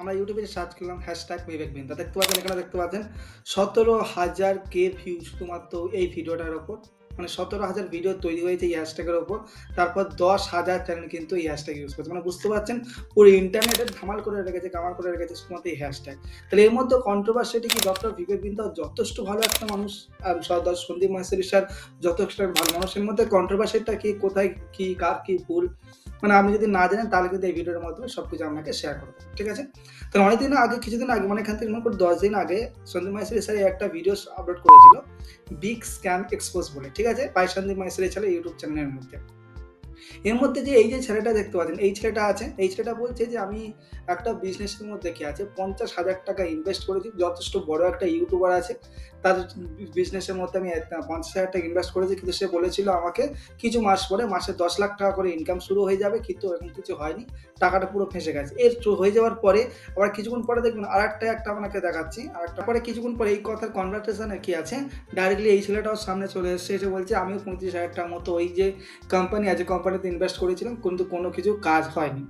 আমরা ইউটিউবে সার্চ করলাম হ্যাশট্যাগ বিবেক বিন্দা দেখতে পাচ্ছেন, এখানে দেখতে পাচ্ছেন, সতেরো হাজার কে ভিউ শুধুমাত্র এই ভিডিওটার ওপর। মানে সতেরো হাজার ভিডিও তৈরি হয়েছে এই হ্যাশট্যাগের ওপর। তারপর দশ হাজার চ্যানেল কিন্তু এই হ্যাশট্যাগ ইউজ করছে। মানে বুঝতে পারছেন, পুরো ইন্টারনেটে ধামাল করে রেখেছে, কামাল করে রেখেছে শুধুমাত্র এই হ্যাশট্যাগ তাহলে এর মধ্যে কন্ট্রোভার্সিটি কি ডক্টর বিবেক বিন্দা যথেষ্ট ভালো একটা মানুষ, আর সর্দার সন্দীপ মাসের স্যার যথেষ্ট ভালো মানুষের মধ্যে কন্ট্রোভার্সিটা কি, কোথায় কি, কার কি ভুল? মানে আপনি যদি না জানেন, তাহলে কিন্তু এই ভিডিওর মাধ্যমে সব কিছু আপনাকে শেয়ার করব, ঠিক আছে? তো অনেকদিন আগে, কিছুদিন আগে মানে এখান থেকে মনে করি দশ দিন আগে সন্দীপ মাহেশ্বরী স্যার একটা ভিডিও আপলোড করেছিল বিগ স্ক্যাম এক্সপোজ বলে, ঠিক আছে? বাই মাইসের এই ছেলে ইউটিউব চ্যানেলের মধ্যে। এর মধ্যে যে এই যে ছেলেটা দেখতে পাচ্ছেন, এই ছেলেটা আছে, এই ছেলেটা বলছে যে আমি একটা বিজনেসের মধ্যে কি আছে, পঞ্চাশ হাজার টাকা ইনভেস্ট করেছি, যথেষ্ট বড় একটা ইউটিউবার আছে তার বিজনেসের মধ্যে আমি পঞ্চাশ হাজার টাকা ইনভেস্ট করেছি। কিন্তু সে বলেছিল আমাকে কিছু মাস পরে, মাসে দশ লাখ টাকা করে ইনকাম শুরু হয়ে যাবে, কিন্তু এরকম কিছু হয়নি। টাকাটা পুরো ফেঁসে গেছে। এর হয়ে যাওয়ার পরে, আবার কিছুক্ষণ পরে দেখবেন আর একটা একটা আপনাকে দেখাচ্ছি। আর একটা পরে কিছুক্ষণ পরে এই কথার কনভারসেশনে কি আছে? ডাইরেক্টলি এই ছেলেটাও সামনে চলে এসেছে, এসে বলছে, আমিও পঁয়ত্রিশ হাজার টাকার মতো ওই যে কোম্পানি আছে কোম্পানিতে ইনভেস্ট করেছিলাম, কিন্তু কোনো কিছু কাজ হয়নি।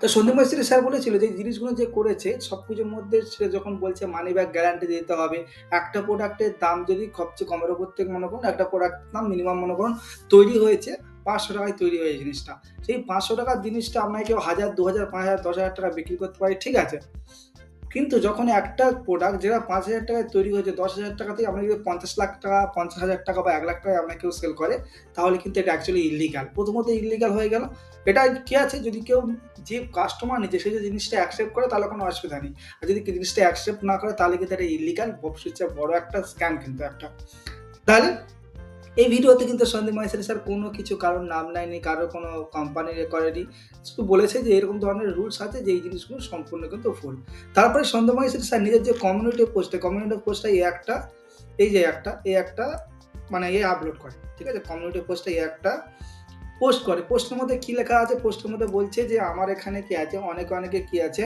তো সন্দীপ মাস্টারি স্যার বলেছিল যে জিনিসগুলো যে করেছে, সব কিছুর মধ্যে সে যখন বলছে মানি ব্যাগ গ্যারান্টি দিতে হবে, একটা প্রোডাক্টের দাম যদি সবচেয়ে কমের ওপর থেকে মনে করুন, একটা প্রোডাক্টের দাম মিনিমাম মনে করুন তৈরি হয়েছে, পাঁচশো টাকায় তৈরি হয়ে জিনিসটা। সেই পাঁচশো টাকার জিনিসটা আপনাকে কেউ হাজার, দু হাজার, পাঁচ হাজার, দশ হাজার টাকা বিক্রি করতে পারে, ঠিক আছে। কিন্তু যখন একটা প্রোডাক্ট যেটা পাঁচ হাজার টাকায় তৈরি হয়েছে, দশ হাজার টাকাতেই আপনি যদি পঞ্চাশ লাখ টাকা, পঞ্চাশ হাজার টাকা বা এক লাখ টাকায় আপনাকে কেউ সেল করে, তাহলে কিন্তু এটা অ্যাকচুয়ালি ইলিগাল প্রথমত ইলিগাল হয়ে গেল। এটা কি আছে? যদি কেউ যে কাস্টমার নিচ্ছে, সে যে জিনিসটা অ্যাকসেপ্ট করে, তাহলে কোনো অসুবিধা নেই। আর যদি জিনিসটা অ্যাকসেপ্ট না করে, তাহলে কিন্তু এটা ইলিগাল ভবিষ্যৎ বড় একটা স্ক্যাম কিন্তু একটা। তাহলে এই ভিডিওতে কিন্তু সন্দীপ মাহেশ্বরী স্যার কোনো কিছু কারোর নাম নেয়নি, কারোর কোনো কোম্পানির করেনি শুধু বলেছে যে এরকম ধরনের রুলস আছে যে এই জিনিসগুলো সম্পূর্ণ কিন্তু ফুল তারপরে সন্দীপ মাহেশ্বরী স্যার নিজের যে কমিউনিটি পোস্টে কমিউনিটি পোস্টে এই একটা, এই যে একটা, এই একটা মানে এ আপলোড করে, ঠিক আছে? কমিউনিটি পোস্টে এই একটা পোস্ট করে। পোস্টের মধ্যে কী লেখা আছে? পোস্টের মধ্যে বলছে যে আমার এখানে কি আছে? অনেকে অনেকে কি আছে?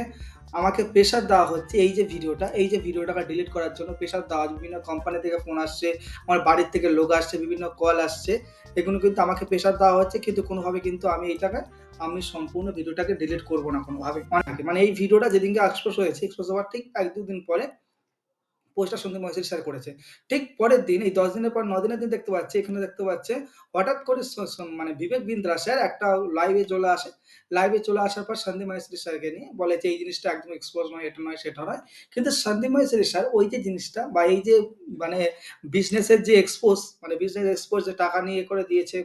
আমাকে প্রেশার দেওয়া হচ্ছে, এই যে ভিডিওটা, এই যে ভিডিওটাকে ডিলিট করার জন্য প্রেশার দেওয়া বিভিন্ন কোম্পানি থেকে ফোন আসছে, আমার বাড়ির থেকে লোক আসছে, বিভিন্ন কল আসছে। এগুলো কিন্তু আমাকে প্রেশার দেওয়া হচ্ছে, কিন্তু কোনোভাবে কিন্তু আমি এইটাকে আমি সম্পূর্ণ ভিডিওটাকে ডিলিট করব না কোনোভাবে। অনেকে মানে এই ভিডিওটা যেদিনকে এক্সপোজ হয়েছে এক্সপোজ হওয়ার ঠিক এক দুদিন পরে পোস্টটা সন্দীপ মহেশ্বরী স্যার করেছে। ঠিক পরের দিন, এই দশ দিনের পর, ন দিনের দিন দেখতে পাচ্ছি, এখানে দেখতে পাচ্ছে, হঠাৎ করে মানে বিবেক বিন্দ্রা স্যার একটা লাইভে চলে আসে। লাইভে চলে আসার পর সন্দীপ মহেশ্বরী স্যারকে নিয়ে বলে যে, এই জিনিসটা একদম এক্সপোজ নয়, এটা নয়, সেটা নয়। কিন্তু সন্দীপ মহেশ্বরী স্যার ওই যে জিনিসটা বা এই যে মানে বিজনেসের যে এক্সপোজ মানে বিজনেস এক্সপোজ যে টাকা নিয়ে করে দিয়েছে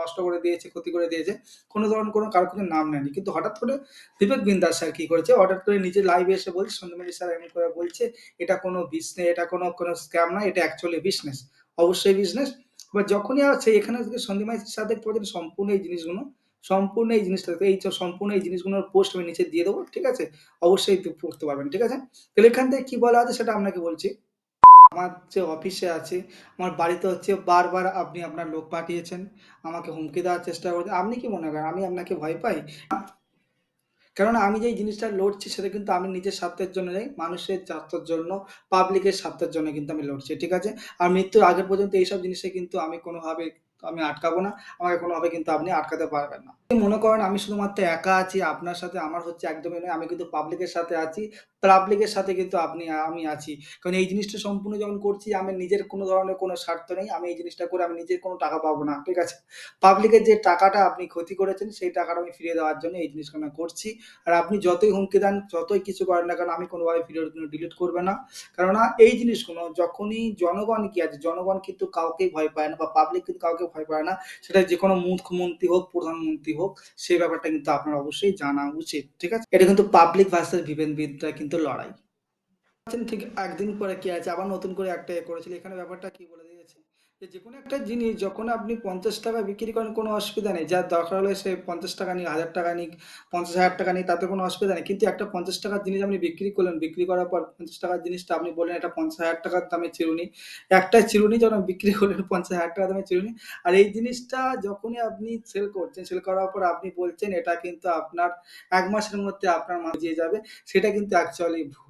নষ্ট করে দিয়েছে, ক্ষতি করে দিয়েছে, কোনো ধরনের কোনো কারও কোনো নাম নেয়নি। কিন্তু হঠাৎ করে বিবেক বিন্দাস স্যার কি করেছে? হঠাৎ করে নিজে লাইভে এসে বলছে মহেশ্বরী স্যার এমন করে বলছে, এটা কোনো বিজনেস এটা কোনো কোনো স্ক্যাম না, এটা অ্যাকচুয়ালি বিজনেস অবশ্যই বিজনেস এবার যখনই আছে এখানে সন্দীপ সাথে পাচ্ছেন সম্পূর্ণ এই জিনিসগুলো, সম্পূর্ণ এই জিনিসটা এই সম্পূর্ণ এই জিনিসগুলোর পোস্ট আমি নিচে দিয়ে দেবো, ঠিক আছে? অবশ্যই পড়তে পারবেন, ঠিক আছে? তাহলে এখান থেকে কি বলা আছে সেটা আপনাকে বলছি। আমার যে অফিসে আছে, আমার বাড়িতে হচ্ছে বারবার আপনি আপনার লোক পাঠিয়েছেন, আমাকে হুমকি দেওয়ার চেষ্টা করছেন আপনি কি মনে করেন? আমি আপনাকে ভয় পাই? কেননা আমি যেই জিনিসটা লড়ছি সেটা কিন্তু আমি নিজের স্বার্থের জন্য নেই, মানুষের স্বার্থের জন্য পাবলিকের স্বার্থের জন্য কিন্তু আমি লড়ছি, ঠিক আছে? আর মৃত্যুর আগে পর্যন্ত এইসব জিনিসে কিন্তু আমি কোনোভাবে আমি আটকাবো না, আমাকে কোনোভাবে কিন্তু আপনি আটকাতে পারবেন না। মনে করেন আমি শুধুমাত্র একা আছি, আপনার সাথে আমার হচ্ছে একদমই নয়, আমি কিন্তু পাবলিকের সাথে আছি পাবলিকের সাথে কিন্তু আপনি, আমি আছি। কারণ এই জিনিসটা সম্পূর্ণ যখন করছি, আমি নিজের কোনো ধরনের কোনো স্বার্থ নেই। আমি এই জিনিসটা করে আমি নিজের কোনো টাকা পাবো না, ঠিক আছে? পাবলিকের যে টাকাটা আপনি ক্ষতি করেছেন, সেই টাকাটা আমি ফিরিয়ে দেওয়ার জন্য এই জিনিসগুলো আমি করছি। আর আপনি যতই হুমকি দেন, যতই কিছু করেন না কেন, আমি কোনোভাবে ভিডিওগুলো ডিলিট করবে না। কেননা এই জিনিসগুলো যখনই জনগণ কি আছে, জনগণ কিন্তু কাউকেই ভয় পায় না বা পাবলিক কিন্তু কাউকে ভয় পায় না। সেটা যে কোনো মুখ্যমন্ত্রী হোক, প্রধানমন্ত্রী হোক, সেই ব্যাপারটা কিন্তু আপনার অবশ্যই জানা উচিত, ঠিক আছে? এটা কিন্তু পাবলিক ভার্সেস বিবেকবিদ্যা কিন্তু লড়াই। থেকে একদিন পরে কি আছে? আবার নতুন করে একটা এ করেছিল। এখানে ব্যাপারটা কি বলে যে কোনো একটা জিনিস যখন আপনি পঞ্চাশ টাকা বিক্রি করেন, কোনো অসুবিধা নেই। যার দরকার হলে সে পঞ্চাশ টাকা নিক, হাজার টাকা নিক, পঞ্চাশ হাজার টাকা নিক, তাতে কোনো অসুবিধা নেই। কিন্তু একটা পঞ্চাশ টাকার জিনিস আপনি বিক্রি করলেন, বিক্রি করার পর পঞ্চাশ টাকার জিনিসটা আপনি বললেন, এটা পঞ্চাশ হাজার টাকার দামে চিরুনি। একটা চিরুনি যখন বিক্রি করলেন, পঞ্চাশ হাজার টাকা দামে চিরুনি। আর এই জিনিসটা যখনই আপনি সেল করছেন সেল করার পর আপনি বলছেন, এটা কিন্তু আপনার এক মাসের মধ্যে আপনার মাঝে যাবে, সেটা কিন্তু অ্যাকচুয়ালি ভুল।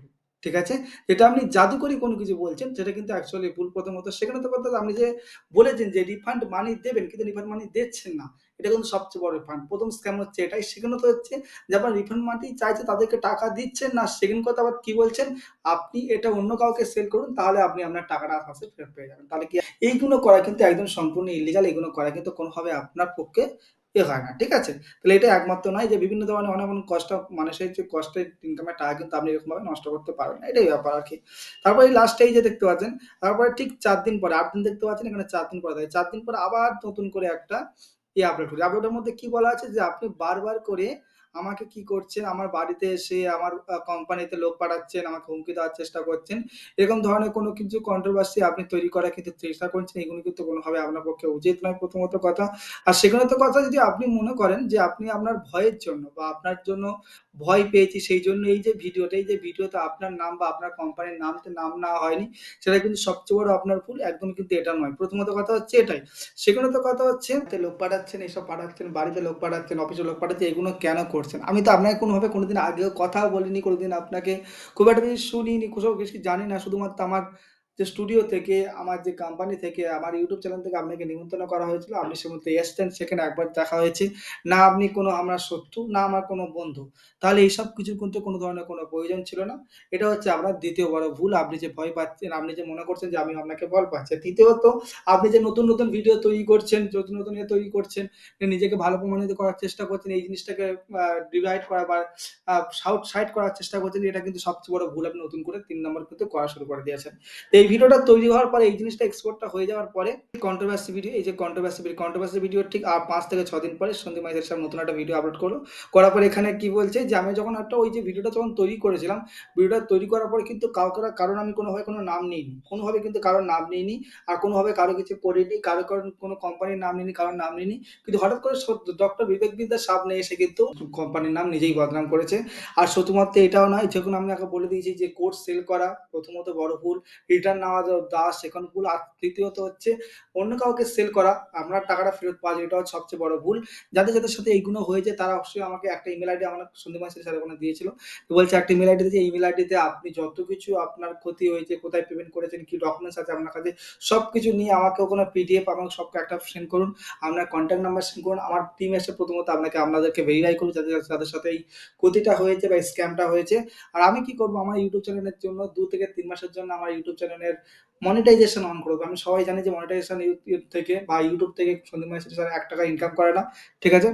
ঠিক আছে? যেটা আপনি জাদুকরি কোনো কিছু বলছেন, সেটা কিন্তু অ্যাকচুয়ালি ভুল প্রথমত সেখানে তো কথা আপনি যে বলেছেন যে রিফান্ড মানি দেবেন, কিন্তু রিফান্ড মানি দিচ্ছেন না। এটা কিন্তু সবচেয়ে বড় ফান্ড প্রথম স্ক্যাম হচ্ছে এটাই। সেখানে তো হচ্ছে যে আপনার রিফান্ড মানি চাইছে, তাদেরকে টাকা দিচ্ছেন না। সেকেন্ড কথা আবার কি বলছেন? আপনি এটা অন্য কাউকে সেল করুন, তাহলে আপনি আপনার টাকাটা আস্তে ফেরত পেয়ে যাবেন। তাহলে কি এইগুলো করা কিন্তু একদম সম্পূর্ণ ইলিগাল এগুলো করা কিন্তু কোনোভাবে আপনার পক্ষে এ হয় না, ঠিক আছে? তাহলে এটা একমাত্র নয় যে বিভিন্ন ধরনের অনেক অনেক কষ্ট মানুষের যে কষ্টের ইনকামের টাকা কিন্তু আপনি এরকমভাবে নষ্ট করতে পারবেন না, এটাই ব্যাপার আর কি। তারপরে লাস্টে এই যে দেখতে পাচ্ছেন, তারপরে ঠিক চার দিন পরে, আট দিন দেখতে পাচ্ছেন, এখানে চার দিন পরে থাকে চার দিন পরে আবার নতুন করে একটা ইয়ে আপলোড করি। আপলোডের মধ্যে কি বলা আছে যে আপনি বারবার করে আমাকে কি করছেন? আমার বাড়িতে এসে আমার কোম্পানিতে লোক পাঠাচ্ছেন, আমাকে হুমকি দেওয়ার চেষ্টা করছেন। এরকম ধরনের কোনো কিছু কন্ট্রোভার্সি আপনি তৈরি করার কিন্তু চেষ্টা করছেন, এগুলো কিন্তু কোনোভাবে আপনার পক্ষে উচিত নয় প্রথমত কথা। আর সেখানে তো কথা যদি আপনি মনে করেন যে আপনি আপনার ভয়ের জন্য বা আপনার জন্য ভয় পেয়েছি, সেই জন্য এই যে ভিডিওটা এই যে ভিডিওতে আপনার নাম বা আপনার কোম্পানির নামতে নাম না হয়নি, সেটা কিন্তু সবচেয়ে বড় আপনার ভুল, একদম কিন্তু এটা নয়। প্রথমত কথা হচ্ছে এটাই। সেখানে তো কথা হচ্ছে লোক পাঠাচ্ছেন এইসব পাঠাচ্ছেন, বাড়িতে লোক পাঠাচ্ছেন অফিসে লোক পাঠাচ্ছেন এগুলো কেন করছেন? আমি তো আপনাকে কোনোভাবে কোনোদিন আগেও কথাও বলিনি, কোনোদিন আপনাকে খুব একটা বেশি শুনিনি, কোথাও কিছু জানি না, শুধুমাত্র আমার যে স্টুডিও থেকে, আমার যে কোম্পানি থেকে, আমার ইউটিউব চ্যানেল থেকে আপনাকে নিমন্ত্রণ করা হয়েছিল আপনি সে মধ্যে এসছেন, সেখানে একবার দেখা হয়েছে। না আপনি কোনো আমার শত্রু, না আমার কোনো বন্ধু। তাহলে এইসব কিছুর কিন্তু কোনো ধরনের কোনো প্রয়োজন ছিল না। এটা হচ্ছে আপনার দ্বিতীয় বড় ভুল, আপনি যে ভয় পাচ্ছেন, আপনি যে মনে করছেন যে আমি আপনাকে ভয় পাচ্ছি। তৃতীয়ত, আপনি যে নতুন নতুন ভিডিও তৈরি করছেন, নতুন নতুন ইয়ে তৈরি করছেন নিজেকে ভালো প্রমাণিত করার চেষ্টা করছেন, এই জিনিসটাকে ডিভাইড করা বা সাউট সাইড করার চেষ্টা করছেন, এটা কিন্তু সবচেয়ে বড় ভুল আপনি নতুন করে তিন নম্বর কিন্তু করা শুরু করে দিয়েছেন। তো এই ভিডিওটা তৈরি হওয়ার পরে, এই জিনিসটা এক্সপোর্টটা হয়ে যাওয়ার পরে কন্ট্রোভার্সি ভিডিও এই যে কন্ট্রোভার্সি ভিডিও কন্ট্রোভার্সি ভিডিও ঠিক আর পাঁচ থেকে ছ দিন পরে সন্দীপ মাইজের সাহেব নতুন একটা ভিডিও আপলোড করল। করার পরে এখানে কি বলছে যে, আমি যখন একটা ওই যে ভিডিওটা যখন তৈরি করেছিলাম ভিডিওটা তৈরি করার পরে কিন্তু কাউকে কারণ আমি কোনোভাবে কোনো নাম নিইনি। কোনোভাবে কিন্তু কারোর নাম নিইনি আর কোনোভাবে কারও কিছু করিনি, কারও কারণ কোনো কোম্পানির নাম নিইনি, কারোর নাম নিইনি। কিন্তু হঠাৎ করে ডক্টর বিবেক বিদ্যার সামনে এসে কিন্তু কোম্পানির নাম নিজেই বদনাম করেছে। আর শুধুমাত্র এটাও নয় যখন আমি আগে বলে দিয়েছি যে কোর্স সেল করা প্রথমত বড় ভুল রিটার্ন নেওয়া দাস সেখানে ভুল আর তৃতীয়ত হচ্ছে অন্য কাউকে সেল করা। আপনার টাকাটা ফেরত পাওয়া যায় এটা সবচেয়ে বড় ভুল। যাদের যাদের সাথে এইগুলো হয়েছে তারা অবশ্যই আমাকে একটা ইমেল আইডি আমার মাসের স্যার ওখানে দিয়েছিল। তো বলছে, একটা ইমেল আইডি দিয়েছে ইমেল আইডিতে আপনি যত কিছু আপনার ক্ষতি হয়েছে, কোথায় পেমেন্ট করেছেন, কি ডকুমেন্টস আছে আপনার কাছে সব কিছু নিয়ে আমাকে ওখানে পিডিএফ আমাকে সব একটা সেন্ড করুন। আপনার কন্ট্যাক্ট নাম্বার সেন্ড করুন। আমার টিম এসে প্রথমত আপনাকে, আপনাদেরকে ভেরিফাই করুন যাদের যাদের সাথে এই ক্ষতিটা হয়েছে বা স্ক্যামটা হয়েছে। আর আমি কি করব? আমার ইউটিউব চ্যানেলের জন্য দু থেকে তিন মাসের জন্য আমার ইউটিউব চ্যানেলের মনিটাইজেশন অন করব। আমি সবাই জানি যে মনিটাইজেশন ইউটিউব থেকে বা ইউটিউব থেকে সন্দীপ মাসের স্যার এক টাকা ইনকাম করে না। ঠিক আছে?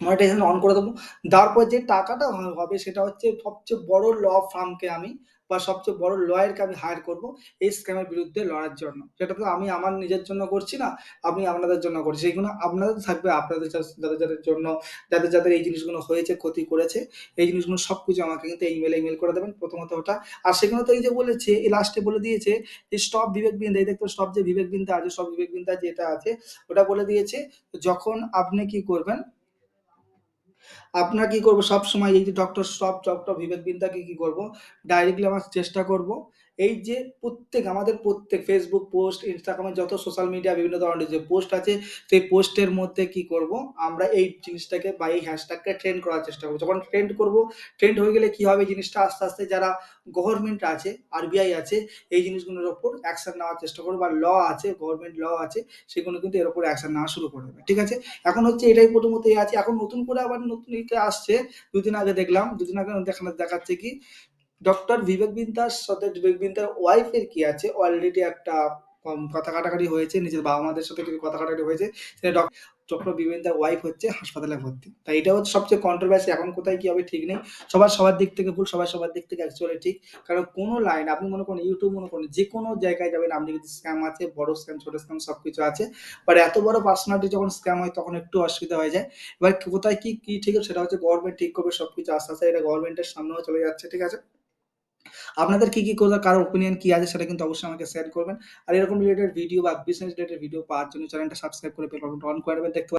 মনিটাইজেশন অন করে দেবো। তারপর যে টাকাটা হবে সেটা হচ্ছে সবচেয়ে বড় ল ফার্মকে আমি বা সবচেয়ে বড় লয়ারকে আমি হায়ার করব এই স্ক্যামের বিরুদ্ধে লড়ার জন্য। সেটা তো আমি আমার নিজের জন্য করছি না, আমি আপনাদের জন্য করছি। সেইগুলো আপনাদের থাকবে, আপনাদের যাদের যাদের জন্য, যাদের যাদের এই জিনিসগুলো হয়েছে, ক্ষতি করেছে, এই জিনিসগুলো সব কিছু আমাকে কিন্তু ইমেলে ইমেল করে দেবেন প্রথমত ওটা। আর সেখানে তো এই যে বলেছে, এই লাস্টে বলে দিয়েছে যে স্টপ বিবেক বিন্দা এই দেখতো স্টপ যে বিবেক বিন্দা আছে সব বিবেক বিন্দা যেটা আছে, ওটা বলে দিয়েছে, যখন আপনি কি করবেন আপনার কি করব? সবসময় এই যে ডক্টর সব ডক্টর বিবেক বিন্দাকে কি করব? ডাইরেক্টলি আমার চেষ্টা করব। এই যে প্রত্যেক, আমাদের প্রত্যেক ফেসবুক পোস্ট ইনস্টাগ্রামে যত সোশ্যাল মিডিয়া বিভিন্ন ধরনের যে পোস্ট আছে, সেই পোস্টের মধ্যে কি করব? আমরা এই জিনিসটাকে বা এই হ্যাশট্যাগকে ট্রেন্ড করার চেষ্টা করব। যখন ট্রেন্ড করব ট্রেন্ড হয়ে গেলে কি হবে? জিনিসটা আস্তে আস্তে যারা গভর্নমেন্ট আছে আরবিআই আছে, এই জিনিসগুলোর ওপর অ্যাকশন নেওয়ার চেষ্টা করব বা ল আছে গভর্নমেন্ট ল আছে, সেগুলো কিন্তু এর উপর অ্যাকশন নেওয়া শুরু করে দেবে। ঠিক আছে? এখন হচ্ছে এটাই প্রথমত আছে। এখন নতুন করে আবার নতুন ইতে আসছে। দুদিন আগে দেখলাম, দুদিন আগে দেখানো, দেখাচ্ছে কি ডক্টর বিবেক বিন্দার সাথে বিবেক বিন্দার ওয়াইফের কি আছে? অলরেডি একটা কথা কাটাকাটি হয়েছে, নিজের বাবা মাদের সাথে কিছু কথা কাটাকাটি হয়েছে। সেটা ডক্টর বিবেন্দার ওয়াইফ হচ্ছে হাসপাতালে ভর্তি। তাই এটা হচ্ছে সবচেয়ে কন্ট্রোভার্সি এখন কোথায় কি হবে ঠিক নেই। সবার সবার দিক থেকে ভুল, সবার সবার দিক থেকে অ্যাকচুয়ালি ঠিক। কারণ কোনো লাইন আপনি মনে করেন ইউটিউব মনে করেন যে কোনো জায়গায় যাবেন, আপনি কিন্তু স্ক্যাম আছে, বড় স্ক্যাম ছোট স্ক্যাম সব কিছু আছে। বাট এত বড় পার্সোনালিটি যখন স্ক্যাম হয়, তখন একটু অসুবিধা হয়ে যায়। এবার কোথায় কি কি ঠিক সেটা হচ্ছে গভর্নমেন্ট ঠিক করবে সব কিছু আস্তে আস্তে, এটা গভর্নমেন্টের সামনেও চলে যাচ্ছে, ঠিক আছে? আপনাদের কি কি কারও ওপিনিয়ন কি আছে সেটা কিন্তু অবশ্যই আমাকে শেয়ার করবেন। আর এরকম রিলেটেড ভিডিও বা বিজনেস রিলেটেড ভিডিও পাওয়ার জন্য চ্যানেলটা সাবস্ক্রাইব করে বেল অন করে দেখতে